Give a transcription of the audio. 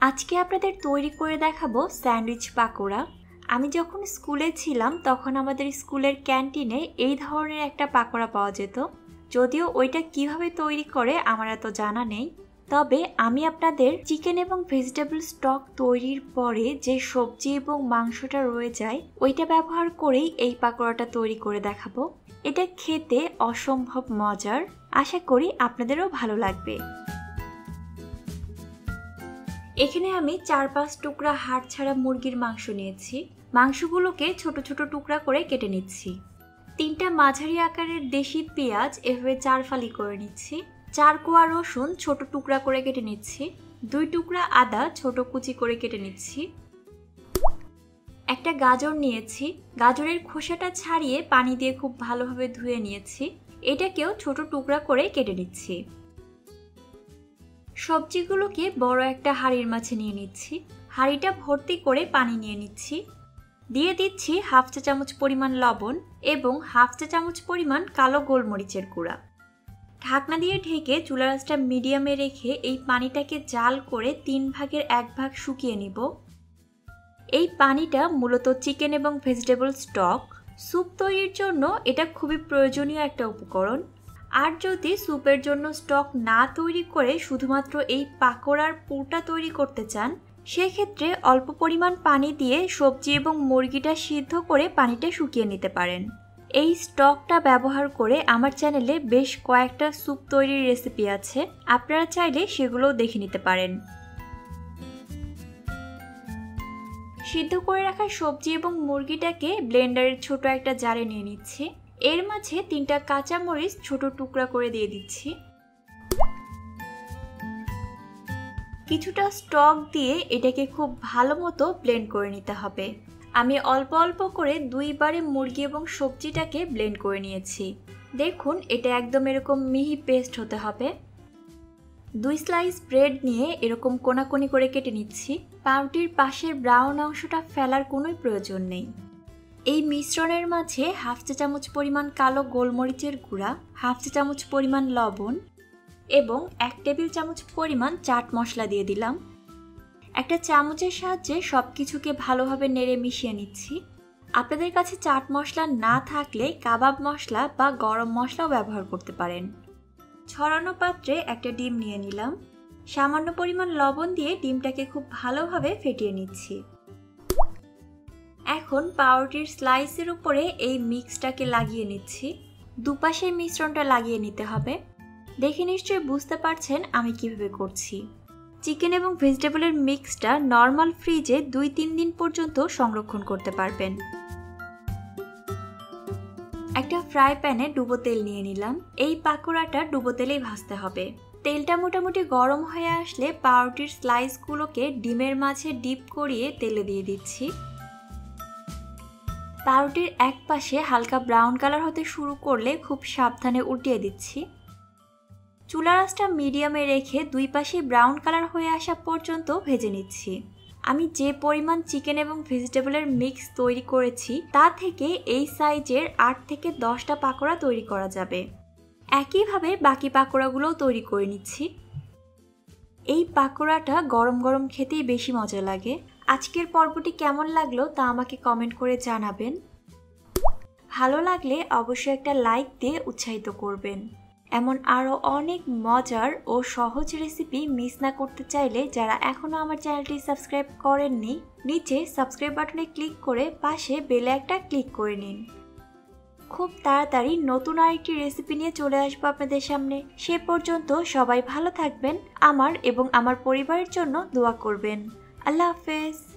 আজকে আপনাদের তৈরি করে দেখাবো স্যান্ডউইচ পাকোড়া। আমি যখন স্কুলে ছিলাম, তখন আমাদের স্কুলের ক্যান্টিনে এই ধরনের একটা পাকোড়া পাওয়া যেত। যদিও ওইটা কীভাবে তৈরি করে, আমার এত জানা নেই। তবে আমি আপনাদের চিকেন এবং ভেজিটেবল স্টক তৈরির পরে যে সবজি এবং মাংসটা রয়ে যায়, ওইটা ব্যবহার করেই এই পাকোড়াটা তৈরি করে দেখাবো। এটা খেতে অসম্ভব মজার। আশা করি আপনাদেরও ভালো লাগবে। এখানে আমি চার পাঁচ টুকরা হাড় ছাড়া মুরগির মাংস নিয়েছি। মাংসগুলোকে ছোট ছোট টুকরা করে কেটে নিচ্ছি। তিনটা মাঝারি আকারের দেশি পেঁয়াজ এভাবে চার ফালি করে নিচ্ছি। চার কোয়া রসুন ছোট টুকরা করে কেটে নিচ্ছি। দুই টুকরা আদা ছোট কুচি করে কেটে নিচ্ছি। একটা গাজর নিয়েছি। গাজরের খোসাটা ছাড়িয়ে পানি দিয়ে খুব ভালোভাবে ধুয়ে নিয়েছি। এটাকেও ছোট টুকরা করে কেটে নিচ্ছি। সবজিগুলোকে বড় একটা হাঁড়ির মাছে নিয়ে নিচ্ছি। হাঁড়িটা ভর্তি করে পানি নিয়ে নিচ্ছি। দিয়ে দিচ্ছি হাফ চা চামচ পরিমাণ লবণ এবং হাফ চা চামচ পরিমাণ কালো গোলমরিচের গুঁড়া। ঢাকনা দিয়ে ঢেকে চুলা রাসটা মিডিয়ামে রেখে এই পানিটাকে জাল করে তিন ভাগের এক ভাগ শুকিয়ে নিব। এই পানিটা মূলত চিকেন এবং ভেজিটেবল স্টক। স্যুপ তৈরির জন্য এটা খুবই প্রয়োজনীয় একটা উপকরণ। আর যদি স্যুপের জন্য স্টক না তৈরি করে শুধুমাত্র এই পাকোড়ার পুরটা তৈরি করতে চান, সেক্ষেত্রে অল্প পরিমাণ পানি দিয়ে সবজি এবং মুরগিটা সিদ্ধ করে পানিটা শুকিয়ে নিতে পারেন। এই স্টকটা ব্যবহার করে আমার চ্যানেলে বেশ কয়েকটা স্যুপ তৈরির রেসিপি আছে, আপনারা চাইলে সেগুলোও দেখে নিতে পারেন। সিদ্ধ করে রাখা সবজি এবং মুরগিটাকে ব্লেন্ডারের ছোট একটা জারে নিয়ে নিচ্ছি। এর মাঝে তিনটা কাঁচা মরিচ ছোট টুকরা করে দিয়ে দিচ্ছি। কিছুটা স্টক দিয়ে এটাকে খুব ভালো মতো ব্লেন্ড করে নিতে হবে। আমি অল্প অল্প করে দুইবারে মুরগি এবং সবজিটাকে ব্লেন্ড করে নিয়েছি। দেখুন, এটা একদম এরকম মিহি পেস্ট হতে হবে। দুই স্লাইস ব্রেড নিয়ে এরকম কোনাকুনি করে কেটে নিচ্ছি। পাউটির পাশের ব্রাউন অংশটা ফেলার কোনোই প্রয়োজন নেই। এই মিশ্রণের মাঝে হাফ চা চামচ পরিমাণ কালো গোলমরিচের গুঁড়া, হাফ চা চামচ পরিমাণ লবণ এবং এক টেবিল চামচ পরিমাণ চাট মশলা দিয়ে দিলাম। একটা চামচের সাহায্যে সব কিছুকে ভালোভাবে নেড়ে মিশিয়ে নিচ্ছি। আপনাদের কাছে চাট মশলা না থাকলে কাবাব মশলা বা গরম মশলাও ব্যবহার করতে পারেন। ছড়ানো পাত্রে একটা ডিম নিয়ে নিলাম। সামান্য পরিমাণ লবণ দিয়ে ডিমটাকে খুব ভালোভাবে ফেটিয়ে নিচ্ছি। এখন পাউরুটির স্লাইসের উপরে এই মিক্সটাকে লাগিয়ে নিচ্ছি। দুপাশে মিশ্রণটা লাগিয়ে নিতে হবে। দেখে নিশ্চয়ই বুঝতে পারছেন আমি কীভাবে করছি। চিকেন এবং ভেজিটেবলের মিক্সটা নর্মাল ফ্রিজে দুই তিন দিন পর্যন্ত সংরক্ষণ করতে পারবেন। একটা ফ্রাই প্যানে ডুবো তেল নিয়ে নিলাম। এই পাকোড়াটা ডুবো তেলেই ভাজতে হবে। তেলটা মোটামুটি গরম হয়ে আসলে পাউরুটির স্লাইসগুলোকে ডিমের মাঝে ডিপ করিয়ে তেলে দিয়ে দিচ্ছি। পাউরুটির এক পাশে হালকা ব্রাউন কালার হতে শুরু করলে খুব সাবধানে উল্টিয়ে দিচ্ছি। চুলা রাসটা মিডিয়ামে রেখে দুই পাশে ব্রাউন কালার হয়ে আসা পর্যন্ত ভেজে নিচ্ছি। আমি যে পরিমাণ চিকেন এবং ভেজিটেবলের মিক্স তৈরি করেছি, তা থেকে এই সাইজের আট থেকে দশটা পাকোড়া তৈরি করা যাবে। একইভাবে বাকি পাকোড়াগুলোও তৈরি করে নিচ্ছি। এই পাকোড়াটা গরম গরম খেতেই বেশি মজা লাগে। আজকের পর্বটি কেমন লাগল তা আমাকে কমেন্ট করে জানাবেন। ভালো লাগলে অবশ্যই একটা লাইক দিয়ে উৎসাহিত করবেন। এমন আরও অনেক মজার ও সহজ রেসিপি মিস না করতে চাইলে যারা এখনও আমার চ্যানেলটি সাবস্ক্রাইব করেননি, নিচে সাবস্ক্রাইব বাটনে ক্লিক করে পাশে বেলে একটা ক্লিক করে নিন। খুব তাড়াতাড়ি নতুন আরেকটি রেসিপি নিয়ে চলে আসব আপনাদের সামনে। সে পর্যন্ত সবাই ভালো থাকবেন, আমার এবং আমার পরিবারের জন্য দোয়া করবেন। আল্লাহ হাফেজ।